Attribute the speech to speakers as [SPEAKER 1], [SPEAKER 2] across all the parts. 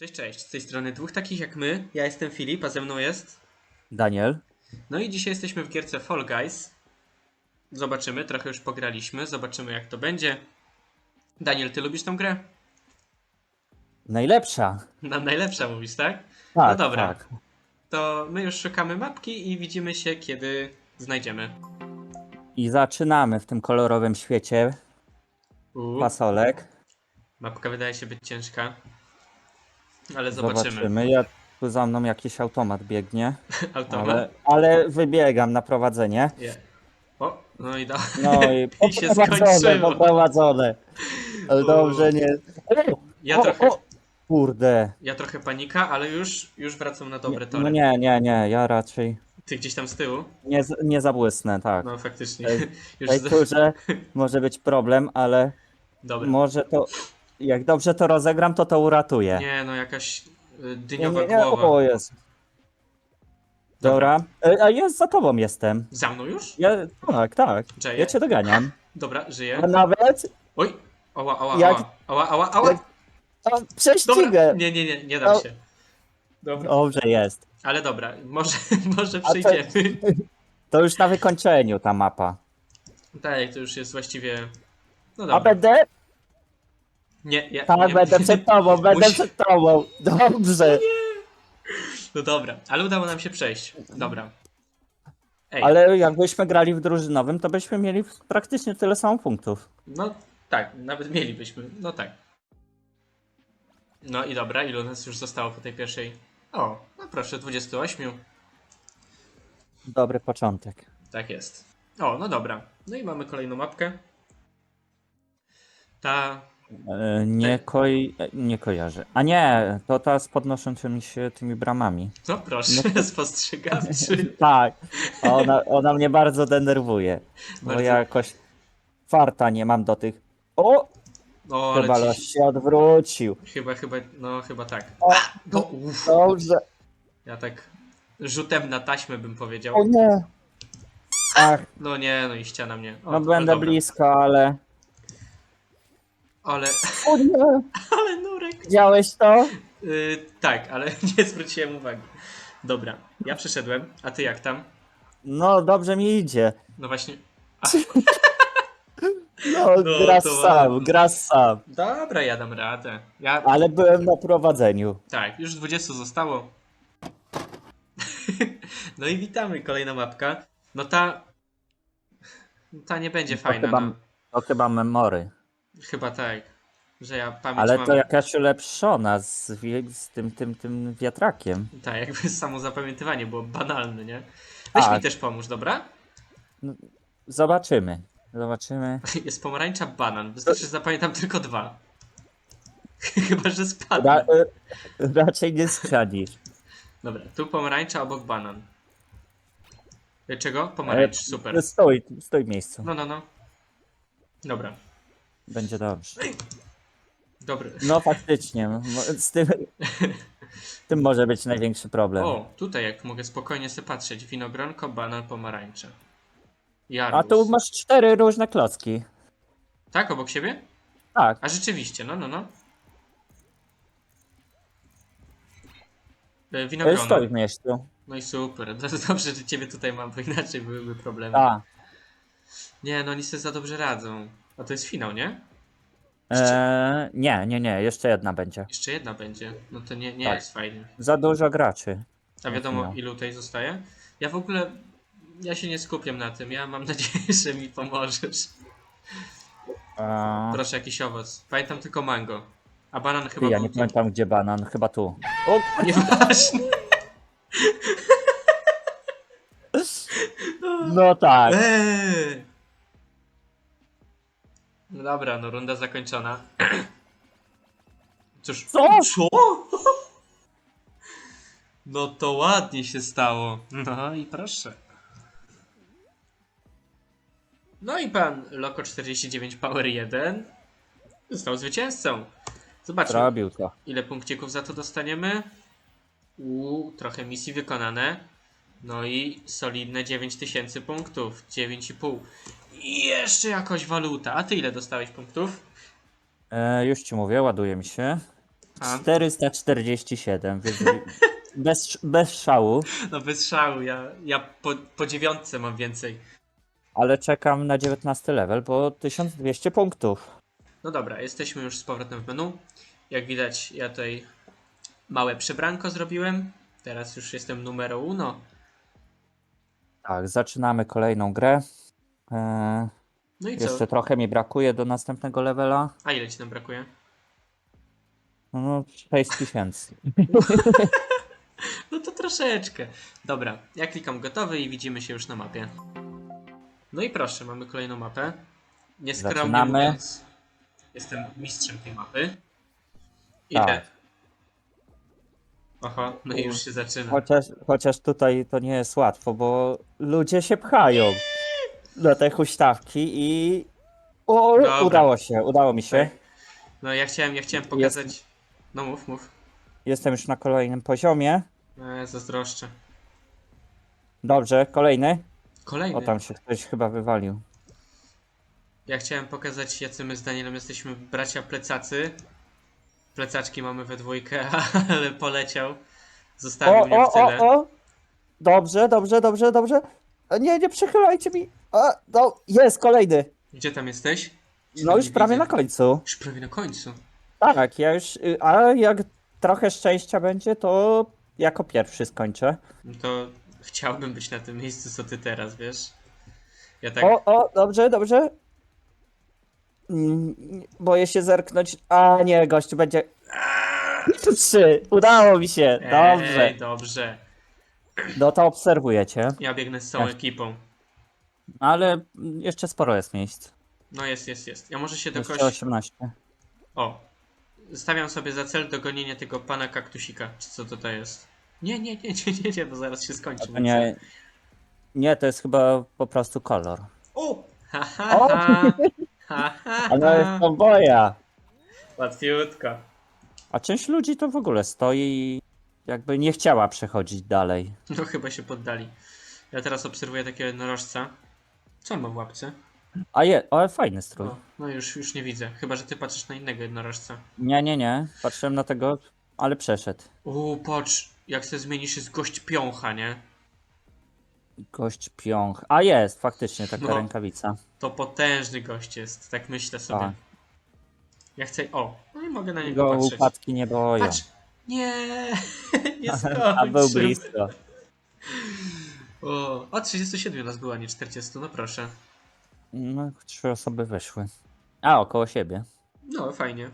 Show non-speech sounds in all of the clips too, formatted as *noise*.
[SPEAKER 1] Cześć, cześć. Z tej strony dwóch takich jak my. Ja jestem Filip, a ze mną jest.
[SPEAKER 2] Daniel.
[SPEAKER 1] No i dzisiaj jesteśmy w gierce Fall Guys. Zobaczymy, trochę już pograliśmy, zobaczymy jak to będzie. Daniel, ty lubisz tą grę?
[SPEAKER 2] Najlepsza.
[SPEAKER 1] Nam najlepsza mówisz, tak?
[SPEAKER 2] Tak,
[SPEAKER 1] No dobra.
[SPEAKER 2] Tak.
[SPEAKER 1] To my już szukamy mapki i widzimy się, kiedy znajdziemy.
[SPEAKER 2] I zaczynamy w tym kolorowym świecie
[SPEAKER 1] Uuu,
[SPEAKER 2] fasolek.
[SPEAKER 1] mapka wydaje się być ciężka. Ale zobaczymy.
[SPEAKER 2] Zobaczymy. Ja tu za mną jakiś automat biegnie, *laughs*
[SPEAKER 1] Automat.
[SPEAKER 2] ale, ale wybiegam na prowadzenie.
[SPEAKER 1] Je. O, no i do...
[SPEAKER 2] No i *laughs*
[SPEAKER 1] I się skończyło.
[SPEAKER 2] poprowadzone. Ale dobrze nie.
[SPEAKER 1] Ja
[SPEAKER 2] o,
[SPEAKER 1] trochę,
[SPEAKER 2] o, kurde.
[SPEAKER 1] ja trochę panika, ale już, już wracam na dobre tory.
[SPEAKER 2] No nie, nie, nie, ja raczej
[SPEAKER 1] Ty gdzieś tam z tyłu?
[SPEAKER 2] nie, nie zabłysnę, tak.
[SPEAKER 1] No faktycznie.
[SPEAKER 2] W tej *laughs*
[SPEAKER 1] z...
[SPEAKER 2] turze może być problem, ale może to, jak dobrze to rozegram, to to uratuje.
[SPEAKER 1] Nie, no jakaś y, dyniowa głowa.
[SPEAKER 2] o jest. Dobra. E, A ja za tobą jestem.
[SPEAKER 1] Za mną już?
[SPEAKER 2] Ja, tak, tak. Ja cię doganiam.
[SPEAKER 1] Dobra, żyję.
[SPEAKER 2] A nawet
[SPEAKER 1] Oj! Ała, ała,
[SPEAKER 2] Jak-
[SPEAKER 1] ała, ała, ała, ała.
[SPEAKER 2] jak- a,
[SPEAKER 1] Dobra,
[SPEAKER 2] prześcigę.
[SPEAKER 1] nie, nie, nie, nie dam
[SPEAKER 2] O.
[SPEAKER 1] się. Dobra,
[SPEAKER 2] Dobrze jest.
[SPEAKER 1] ale dobra, może, *laughs* może
[SPEAKER 2] A to-
[SPEAKER 1] przejdziemy. *laughs*
[SPEAKER 2] To już na wykończeniu ta mapa.
[SPEAKER 1] Tak, to już jest właściwie... No dobra.
[SPEAKER 2] będę?
[SPEAKER 1] Nie, ja,
[SPEAKER 2] Tak,
[SPEAKER 1] nie.
[SPEAKER 2] będę przed tobą, *laughs* będę
[SPEAKER 1] Musi-
[SPEAKER 2] przed tobą. Dobrze.
[SPEAKER 1] No dobra, ale udało nam się przejść. Dobra. Ej,
[SPEAKER 2] Ale jakbyśmy grali w drużynowym, to byśmy mieli praktycznie tyle samo punktów.
[SPEAKER 1] no tak, nawet mielibyśmy, no tak. No i dobra, ilu nas już zostało po tej pierwszej? O, no proszę, 28.
[SPEAKER 2] Dobry początek.
[SPEAKER 1] Tak jest. O, no dobra. No i mamy kolejną mapkę. Ta.
[SPEAKER 2] E, Nie, koi... e, nie kojarzę. A nie, to ta z podnoszącymi się tymi bramami.
[SPEAKER 1] No proszę, *laughs* spostrzegawczy. *laughs*
[SPEAKER 2] Tak, ona, ona mnie bardzo denerwuje. Bo
[SPEAKER 1] Bardzo.
[SPEAKER 2] ja jakoś farta nie mam do tych. O!
[SPEAKER 1] O,
[SPEAKER 2] Chyba
[SPEAKER 1] ale
[SPEAKER 2] los
[SPEAKER 1] ci...
[SPEAKER 2] się odwrócił.
[SPEAKER 1] Chyba, chyba, no chyba tak.
[SPEAKER 2] O,
[SPEAKER 1] No, uff,
[SPEAKER 2] Dobrze.
[SPEAKER 1] ja tak rzutem na taśmę bym
[SPEAKER 2] O
[SPEAKER 1] powiedział.
[SPEAKER 2] nie. Ach,
[SPEAKER 1] No nie, no i ściana mnie. O,
[SPEAKER 2] no będę
[SPEAKER 1] dobra.
[SPEAKER 2] blisko, ale.
[SPEAKER 1] Ale,
[SPEAKER 2] O nie! *laughs*
[SPEAKER 1] ale nurek.
[SPEAKER 2] Widziałeś to?
[SPEAKER 1] Yy, tak, ale *laughs* nie zwróciłem uwagi. Dobra, ja przeszedłem, a ty jak tam?
[SPEAKER 2] No dobrze mi idzie.
[SPEAKER 1] No właśnie. *laughs*
[SPEAKER 2] No,
[SPEAKER 1] No,
[SPEAKER 2] grasz
[SPEAKER 1] to
[SPEAKER 2] sam, grasz sam.
[SPEAKER 1] Dobra, ja dam radę. Ja,
[SPEAKER 2] Ale byłem na prowadzeniu.
[SPEAKER 1] Tak, już 20 zostało. no i witamy, kolejna mapka. No ta. Ta nie będzie
[SPEAKER 2] To
[SPEAKER 1] fajna.
[SPEAKER 2] chyba,
[SPEAKER 1] no.
[SPEAKER 2] to chyba memory.
[SPEAKER 1] Chyba tak. Że ja pamięć
[SPEAKER 2] Ale
[SPEAKER 1] mam.
[SPEAKER 2] to jakaś ulepszona z, z tym, tym, tym wiatrakiem.
[SPEAKER 1] Tak, jakby *laughs* samo zapamiętywanie było banalne, nie? Weź
[SPEAKER 2] Tak.
[SPEAKER 1] mi też pomóż, dobra?
[SPEAKER 2] Zobaczymy. Zobaczymy. *laughs*
[SPEAKER 1] Jest pomarańcza banan. Wystarczy, że zapamiętam tylko dwa. *laughs* Chyba, że spadł.
[SPEAKER 2] Ra, e, raczej nie strzelisz.
[SPEAKER 1] Dobra, tu pomarańcza, obok banan. E, Czego? Pomarańcz, super.
[SPEAKER 2] Stój, stój w miejscu.
[SPEAKER 1] No, no, no. Dobra.
[SPEAKER 2] Będzie dobrze.
[SPEAKER 1] Dobry.
[SPEAKER 2] No faktycznie. Z tym, *laughs* tym może być największy problem.
[SPEAKER 1] O, tutaj jak mogę spokojnie sobie patrzeć. Winogronko, banan, pomarańcze.
[SPEAKER 2] A tu masz cztery różne klocki.
[SPEAKER 1] Tak, obok siebie?
[SPEAKER 2] Tak.
[SPEAKER 1] A rzeczywiście, no, no, no. E,
[SPEAKER 2] To jest
[SPEAKER 1] Winogrono.
[SPEAKER 2] stoi w miejscu.
[SPEAKER 1] No i super. *laughs* Dobrze, że ciebie tutaj mam, bo inaczej byłyby problemy.
[SPEAKER 2] A.
[SPEAKER 1] Nie, no oni sobie za dobrze radzą. A to jest finał, nie?
[SPEAKER 2] E, nie, nie, nie. Jeszcze jedna będzie.
[SPEAKER 1] Jeszcze jedna będzie. No to nie, nie
[SPEAKER 2] Tak.
[SPEAKER 1] jest fajnie.
[SPEAKER 2] Za dużo graczy.
[SPEAKER 1] A wiadomo,
[SPEAKER 2] finał.
[SPEAKER 1] ilu tutaj zostaje? Ja w ogóle, ja się nie skupiam na tym. Ja mam *laughs* nadzieję, że mi pomożesz.
[SPEAKER 2] E,
[SPEAKER 1] Proszę, jakiś owoc. Pamiętam tylko mango. A banan chyba
[SPEAKER 2] ja
[SPEAKER 1] był
[SPEAKER 2] nie
[SPEAKER 1] tu.
[SPEAKER 2] pamiętam gdzie banan. Chyba tu. O,
[SPEAKER 1] Nieważne. *laughs*
[SPEAKER 2] no tak.
[SPEAKER 1] Eee. No dobra, no runda zakończona. Cóż.
[SPEAKER 2] Co?
[SPEAKER 1] Co? *laughs* No to ładnie się stało. No i proszę. No i pan Loko49 Power 1 został zwycięzcą. Zobaczmy,
[SPEAKER 2] Zrobił to.
[SPEAKER 1] ile punkcików za to dostaniemy. Uuu, trochę misji wykonane. No i solidne 9000 punktów. 9,5. I jeszcze jakoś waluta. A ty ile dostałeś punktów?
[SPEAKER 2] E, już ci mówię, ładuje mi się.
[SPEAKER 1] A?
[SPEAKER 2] 447, więc *laughs* bez, bez szału,
[SPEAKER 1] No bez szału, ja, ja po, po dziewiątce mam więcej.
[SPEAKER 2] ale czekam na 19 level, bo 1200 punktów.
[SPEAKER 1] No dobra, jesteśmy już z powrotem w menu. Jak widać, ja tutaj małe przebranko zrobiłem. Teraz już jestem numero uno.
[SPEAKER 2] Tak, zaczynamy kolejną grę. Eee,
[SPEAKER 1] No i co?
[SPEAKER 2] jeszcze trochę mi brakuje do następnego levela.
[SPEAKER 1] A ile ci tam brakuje?
[SPEAKER 2] No, 6000. *laughs*
[SPEAKER 1] No to troszeczkę. Dobra, ja klikam gotowy i widzimy się już na mapie. No i proszę, mamy kolejną mapę. Nieskromnie
[SPEAKER 2] Zaczynamy.
[SPEAKER 1] mówiąc, jestem mistrzem tej mapy. Idę.
[SPEAKER 2] Tak.
[SPEAKER 1] Oho, no i już się zaczyna.
[SPEAKER 2] Chociaż, chociaż tutaj to nie jest łatwo, bo ludzie się pchają do tej huśtawki i. O,
[SPEAKER 1] Dobra.
[SPEAKER 2] udało się, udało mi się.
[SPEAKER 1] No ja chciałem, ja chciałem pokazać... No mów, mów.
[SPEAKER 2] Jestem już na kolejnym poziomie.
[SPEAKER 1] E, zazdroszczę.
[SPEAKER 2] Dobrze, kolejny.
[SPEAKER 1] Kolejny.
[SPEAKER 2] O, tam się ktoś chyba wywalił.
[SPEAKER 1] Ja chciałem pokazać, jacy my z Danielem jesteśmy bracia plecacy. Plecaczki mamy we dwójkę, *laughs* ale poleciał. Zostawił mnie w tyle.
[SPEAKER 2] o, o! Dobrze, dobrze, dobrze, dobrze. A Nie, nie przechylajcie mi. A, no, jest kolejny.
[SPEAKER 1] Gdzie tam jesteś? Cię
[SPEAKER 2] No
[SPEAKER 1] tam
[SPEAKER 2] już
[SPEAKER 1] nie
[SPEAKER 2] prawie
[SPEAKER 1] widzę.
[SPEAKER 2] na końcu.
[SPEAKER 1] Już prawie na końcu.
[SPEAKER 2] Tak, ja już. y, A jak trochę szczęścia będzie, to jako pierwszy skończę.
[SPEAKER 1] No to chciałbym być na tym miejscu, co ty teraz, wiesz? Ja tak...
[SPEAKER 2] O, o, dobrze, dobrze. Mm, Boję się zerknąć. A nie, gościu będzie. Trzy, udało mi się. Dobrze.
[SPEAKER 1] Ej, dobrze.
[SPEAKER 2] No to obserwujecie.
[SPEAKER 1] Ja biegnę z całą
[SPEAKER 2] Tak.
[SPEAKER 1] ekipą.
[SPEAKER 2] Ale jeszcze sporo jest miejsc.
[SPEAKER 1] No jest, jest, jest. Ja może się do
[SPEAKER 2] Jeszcze
[SPEAKER 1] kogoś...
[SPEAKER 2] 18.
[SPEAKER 1] O. Stawiam sobie za cel dogonienie tego pana kaktusika. Czy co to to jest? Nie, nie, nie, nie, nie, nie bo zaraz się skończy.
[SPEAKER 2] To
[SPEAKER 1] mój
[SPEAKER 2] nie, nie, to jest chyba po prostu kolor.
[SPEAKER 1] O! Ha, ha,
[SPEAKER 2] O!
[SPEAKER 1] ha. Ha, *laughs* ha,
[SPEAKER 2] Ale jest
[SPEAKER 1] ha.
[SPEAKER 2] to boja.
[SPEAKER 1] Łatwiutko.
[SPEAKER 2] A część ludzi to w ogóle stoi i jakby nie chciała przechodzić dalej.
[SPEAKER 1] No chyba się poddali. Ja teraz obserwuję takiego jednorożca. Co on ma w łapce?
[SPEAKER 2] A je, ale fajny strój.
[SPEAKER 1] O, no już, już nie widzę. Chyba, że ty patrzysz na innego jednorożca.
[SPEAKER 2] Nie, nie, nie. Patrzyłem na tego, ale przeszedł.
[SPEAKER 1] O, patrz, jak się zmienisz jest gość piącha, nie?
[SPEAKER 2] Gość piąch. A jest, faktycznie taka
[SPEAKER 1] No.
[SPEAKER 2] rękawica.
[SPEAKER 1] To potężny gość jest, tak myślę sobie.
[SPEAKER 2] Tak.
[SPEAKER 1] Ja chcę. O, no i mogę na niego
[SPEAKER 2] Go
[SPEAKER 1] patrzeć.
[SPEAKER 2] upadki nie boją.
[SPEAKER 1] Patrz! Nie! *laughs* Nie *laughs*
[SPEAKER 2] A był
[SPEAKER 1] skończył.
[SPEAKER 2] blisko.
[SPEAKER 1] O, o, 37 nas było, a nie 40, no proszę.
[SPEAKER 2] No, trzy osoby wyszły. A, około siebie.
[SPEAKER 1] No, fajnie.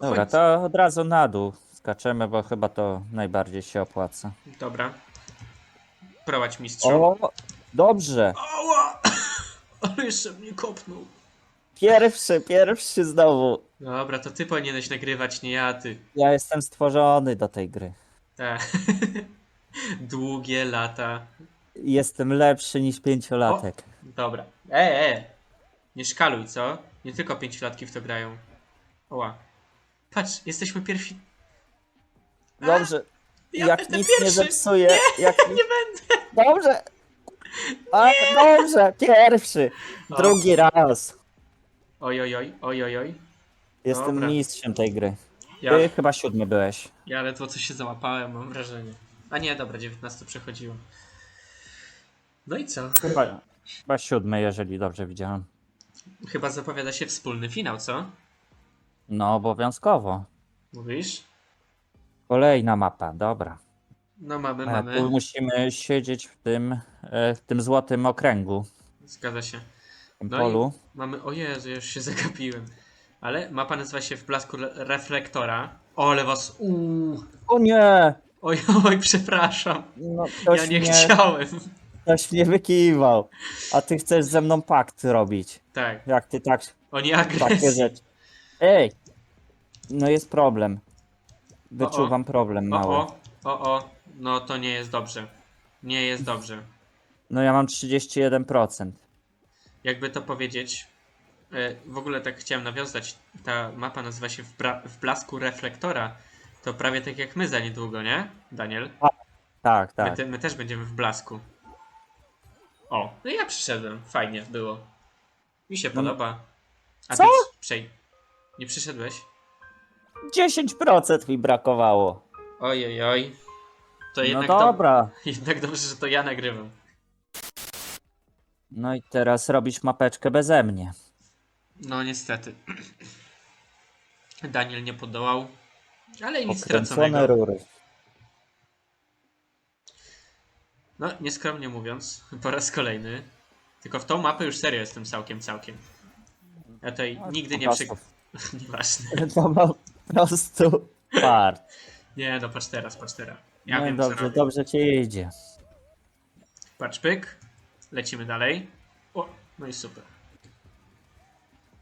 [SPEAKER 2] Dobra, to od razu na dół skaczemy, bo chyba to najbardziej się opłaca.
[SPEAKER 1] Dobra. Prowadź mistrzu.
[SPEAKER 2] O, dobrze.
[SPEAKER 1] Ała! *coughs* Ale jeszcze mnie kopnął.
[SPEAKER 2] Pierwszy, pierwszy znowu.
[SPEAKER 1] Dobra, to ty powinieneś nagrywać, nie ja, ty.
[SPEAKER 2] Ja jestem stworzony do tej gry.
[SPEAKER 1] Tak. *laughs* Długie lata.
[SPEAKER 2] Jestem lepszy niż pięciolatek.
[SPEAKER 1] Dobra. E, e. Nie szkaluj, co? Nie tylko pięciolatki w to grają. Oła. Patrz, jesteśmy pierwsi.
[SPEAKER 2] Dobrze.
[SPEAKER 1] Ja
[SPEAKER 2] jak nic nie
[SPEAKER 1] pierwszy.
[SPEAKER 2] zepsuję. jak *laughs* nic...
[SPEAKER 1] Nie będę.
[SPEAKER 2] Dobrze. A, dobrze, pierwszy.
[SPEAKER 1] O.
[SPEAKER 2] Drugi raz.
[SPEAKER 1] Oj, oj, oj, oj, oj, oj.
[SPEAKER 2] Jestem
[SPEAKER 1] Dobra.
[SPEAKER 2] mistrzem tej gry.
[SPEAKER 1] Ja,
[SPEAKER 2] Ty chyba siódmy byłeś.
[SPEAKER 1] ja ledwo coś się załapałem, mam wrażenie. A nie, dobra, 19 przechodziło. No i co?
[SPEAKER 2] Chyba, chyba siódmy, jeżeli dobrze widziałem.
[SPEAKER 1] Chyba zapowiada się wspólny finał, co?
[SPEAKER 2] No, obowiązkowo.
[SPEAKER 1] Mówisz?
[SPEAKER 2] Kolejna mapa, dobra.
[SPEAKER 1] No mamy,
[SPEAKER 2] A
[SPEAKER 1] mamy.
[SPEAKER 2] tu musimy siedzieć w tym, e, w tym złotym okręgu,
[SPEAKER 1] Zgadza się.
[SPEAKER 2] w tym
[SPEAKER 1] No
[SPEAKER 2] polu.
[SPEAKER 1] i mamy, o Jezu, ja już się *laughs* zagapiłem. Ale mapa nazywa się w blasku re- reflektora. O, ale was, uuu.
[SPEAKER 2] O nie!
[SPEAKER 1] Oj, *laughs* oj, przepraszam.
[SPEAKER 2] No, ktoś,
[SPEAKER 1] Ja nie
[SPEAKER 2] mnie,
[SPEAKER 1] chciałem.
[SPEAKER 2] ktoś mnie wykiwał. A ty chcesz ze mną pakt robić.
[SPEAKER 1] Tak,
[SPEAKER 2] Jak ty tak,
[SPEAKER 1] oni
[SPEAKER 2] takie
[SPEAKER 1] agresji.
[SPEAKER 2] rzeczy. Ej! No jest problem. Wyczuwam problem
[SPEAKER 1] O,
[SPEAKER 2] mały.
[SPEAKER 1] o, o, o. No to nie jest dobrze. Nie jest dobrze.
[SPEAKER 2] No ja mam 31%.
[SPEAKER 1] Jakby to powiedzieć, e, w ogóle tak chciałem nawiązać, ta mapa nazywa się w, bra- w blasku reflektora. To prawie tak jak my za niedługo, nie? Daniel?
[SPEAKER 2] Tak,
[SPEAKER 1] My,
[SPEAKER 2] tak.
[SPEAKER 1] te, my też będziemy w blasku. O, no ja przyszedłem. Fajnie było. Mi się
[SPEAKER 2] No,
[SPEAKER 1] podoba. A
[SPEAKER 2] co?
[SPEAKER 1] ty przy- przej. Nie przyszedłeś?
[SPEAKER 2] 10% mi brakowało.
[SPEAKER 1] Ojej, oj. To
[SPEAKER 2] No
[SPEAKER 1] jednak, do...
[SPEAKER 2] dobra. *laughs*
[SPEAKER 1] jednak dobrze, że to ja nagrywam.
[SPEAKER 2] No i teraz robisz mapeczkę beze mnie.
[SPEAKER 1] No niestety. *clears throat* Daniel nie podołał. Ale nic
[SPEAKER 2] Pokręcone
[SPEAKER 1] straconego.
[SPEAKER 2] rury.
[SPEAKER 1] No, nieskromnie mówiąc, *laughs* po raz kolejny. Tylko w tą mapę już serio jestem całkiem, całkiem. Ja tutaj
[SPEAKER 2] No,
[SPEAKER 1] nigdy nie
[SPEAKER 2] prostu. *laughs*
[SPEAKER 1] Nieważne.
[SPEAKER 2] Był po prostu fart.
[SPEAKER 1] Nie, no patrz teraz, patrz teraz. Ja
[SPEAKER 2] no
[SPEAKER 1] wiem, co
[SPEAKER 2] dobrze,
[SPEAKER 1] robię.
[SPEAKER 2] dobrze ci idzie.
[SPEAKER 1] Patrz, pyk. Lecimy dalej. O, no i super.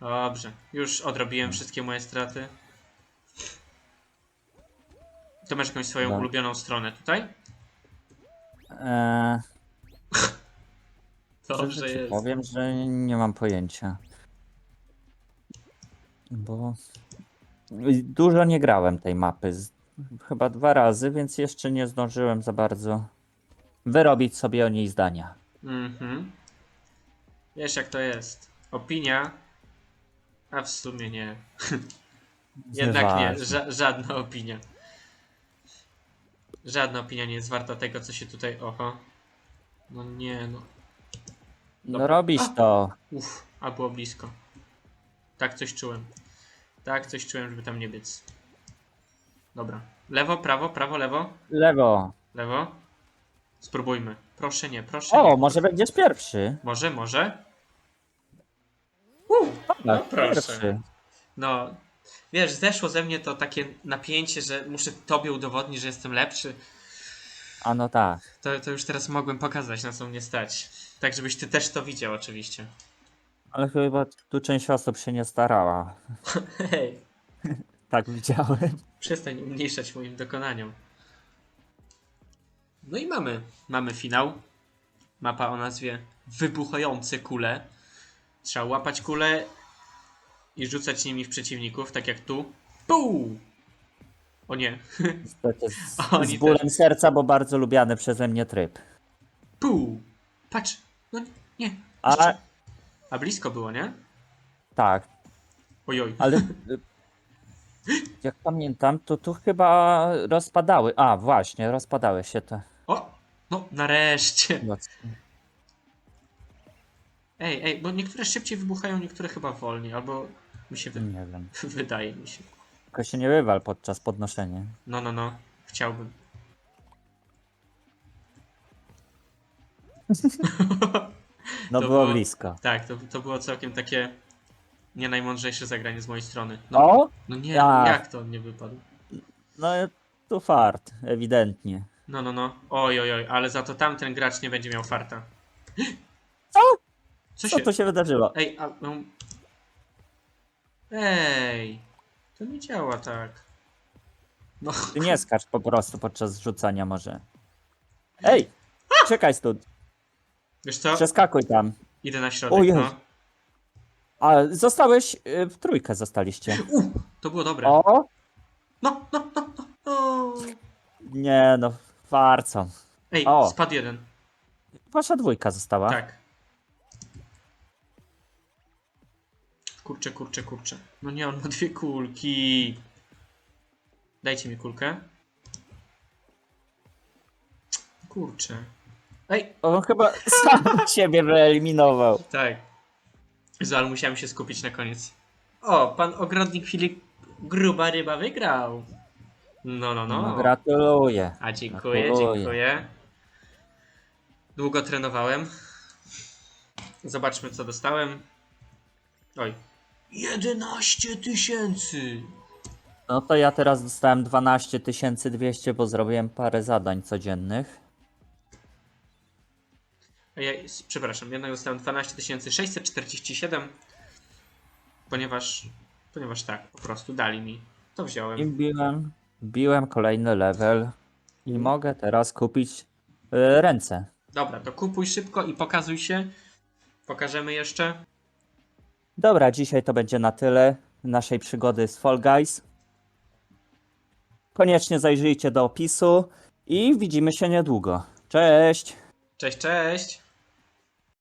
[SPEAKER 1] Dobrze. Już odrobiłem wszystkie moje straty. To masz jakąś swoją
[SPEAKER 2] No.
[SPEAKER 1] ulubioną stronę tutaj?
[SPEAKER 2] Eee, *laughs*
[SPEAKER 1] Dobrze
[SPEAKER 2] szczerze ci
[SPEAKER 1] jest.
[SPEAKER 2] powiem, że nie mam pojęcia. Bo dużo nie grałem tej mapy. Z- Chyba dwa razy, więc jeszcze nie zdążyłem za bardzo wyrobić sobie o niej zdania.
[SPEAKER 1] Mhm. Wiesz jak to jest. Opinia. A w sumie nie. *laughs* Jednak nie. Ża żadna opinia. Żadna opinia nie jest warta tego, co się tutaj. Oho. No nie, no.
[SPEAKER 2] No robisz to.
[SPEAKER 1] Uff, a było blisko. Tak coś czułem. Tak coś czułem, żeby tam nie biec. Dobra. Lewo, prawo, prawo, lewo,
[SPEAKER 2] Lewo.
[SPEAKER 1] lewo. Spróbujmy. Proszę nie, proszę
[SPEAKER 2] O,
[SPEAKER 1] nie.
[SPEAKER 2] może będziesz pierwszy.
[SPEAKER 1] Może, może. Uh, no
[SPEAKER 2] Tak,
[SPEAKER 1] proszę.
[SPEAKER 2] pierwszy.
[SPEAKER 1] No, wiesz, zeszło ze mnie to takie napięcie, że muszę tobie udowodnić, że jestem lepszy.
[SPEAKER 2] A no tak.
[SPEAKER 1] To, to już teraz mogłem pokazać, na co mnie stać. Tak, żebyś ty też to widział, oczywiście.
[SPEAKER 2] Ale chyba tu część osób się nie starała. *laughs*
[SPEAKER 1] Hej, *laughs*
[SPEAKER 2] Tak widziałem.
[SPEAKER 1] przestań umniejszać moim dokonaniom. No i mamy. Mamy finał. Mapa o nazwie Wybuchające kule. Trzeba łapać kule i rzucać nimi w przeciwników, tak jak tu. Puu! O nie. *laughs*
[SPEAKER 2] Niestety z,
[SPEAKER 1] Oni
[SPEAKER 2] z bólem serca, bo bardzo lubiany przeze mnie tryb.
[SPEAKER 1] Puu! Patrz! No nie.
[SPEAKER 2] A
[SPEAKER 1] Jeszcze. A blisko było, nie?
[SPEAKER 2] tak,
[SPEAKER 1] Ojoj.
[SPEAKER 2] ale *laughs* jak pamiętam, to tu chyba rozpadały. A, właśnie, rozpadały się te.
[SPEAKER 1] O! No, nareszcie. Ej, ej, bo niektóre szybciej wybuchają, niektóre chyba wolniej, albo mi się wy...
[SPEAKER 2] Nie wiem. *laughs*
[SPEAKER 1] wydaje mi się.
[SPEAKER 2] Tylko się nie wywal podczas podnoszenia.
[SPEAKER 1] No, no, no. Chciałbym. *laughs*
[SPEAKER 2] No
[SPEAKER 1] To
[SPEAKER 2] było
[SPEAKER 1] było-
[SPEAKER 2] blisko.
[SPEAKER 1] Tak, to, to było całkiem takie nie najmądrzejsze zagranie z mojej strony. No,
[SPEAKER 2] No,
[SPEAKER 1] no nie,
[SPEAKER 2] Ja.
[SPEAKER 1] jak to nie wypadł?
[SPEAKER 2] no tu fart, ewidentnie.
[SPEAKER 1] No, no, no. Oj, oj, oj, ale za to tamten gracz nie będzie miał farta.
[SPEAKER 2] Co?
[SPEAKER 1] Co
[SPEAKER 2] Co
[SPEAKER 1] się...
[SPEAKER 2] tu się wydarzyło?
[SPEAKER 1] Ej, a... No... Ej, to nie działa tak. No,
[SPEAKER 2] Ty nie skacz po prostu podczas rzucania może. *laughs* Ej! Czekaj stąd,
[SPEAKER 1] wiesz co?
[SPEAKER 2] przeskakuj tam.
[SPEAKER 1] Idę na środek,
[SPEAKER 2] O Jezu.
[SPEAKER 1] no.
[SPEAKER 2] A zostałeś, y, w trójkę zostaliście.
[SPEAKER 1] U, to było dobre.
[SPEAKER 2] O!
[SPEAKER 1] No, no, no, no, no.
[SPEAKER 2] Nie no, farcą.
[SPEAKER 1] Ej,
[SPEAKER 2] O.
[SPEAKER 1] spadł jeden.
[SPEAKER 2] Wasza dwójka została.
[SPEAKER 1] Tak. Kurczę, kurczę, kurczę. No nie, on ma dwie kulki. Dajcie mi kulkę. Kurczę. Ej,
[SPEAKER 2] On chyba *laughs* sam siebie wyeliminował.
[SPEAKER 1] tak. Jezu, ale musiałem się skupić na koniec. O, pan ogrodnik Filip Gruba Ryba wygrał. No, no,
[SPEAKER 2] No,
[SPEAKER 1] no.
[SPEAKER 2] gratuluję.
[SPEAKER 1] A dziękuję,
[SPEAKER 2] Gratuluję.
[SPEAKER 1] dziękuję. Długo trenowałem. Zobaczmy, co dostałem. Oj. 11 tysięcy!
[SPEAKER 2] No to ja teraz dostałem 12 200, bo zrobiłem parę zadań codziennych.
[SPEAKER 1] Ja, przepraszam, jednak dostałem 12 647, ponieważ, ponieważ tak, po prostu dali mi. To
[SPEAKER 2] I
[SPEAKER 1] wziąłem.
[SPEAKER 2] wbiłem, wbiłem kolejny level. I mogę teraz kupić y, ręce.
[SPEAKER 1] Dobra, to kupuj szybko i pokazuj się. Pokażemy jeszcze.
[SPEAKER 2] Dobra, dzisiaj to będzie na tyle naszej przygody z Fall Guys. Koniecznie zajrzyjcie do opisu i widzimy się niedługo. Cześć!
[SPEAKER 1] Cześć, cześć!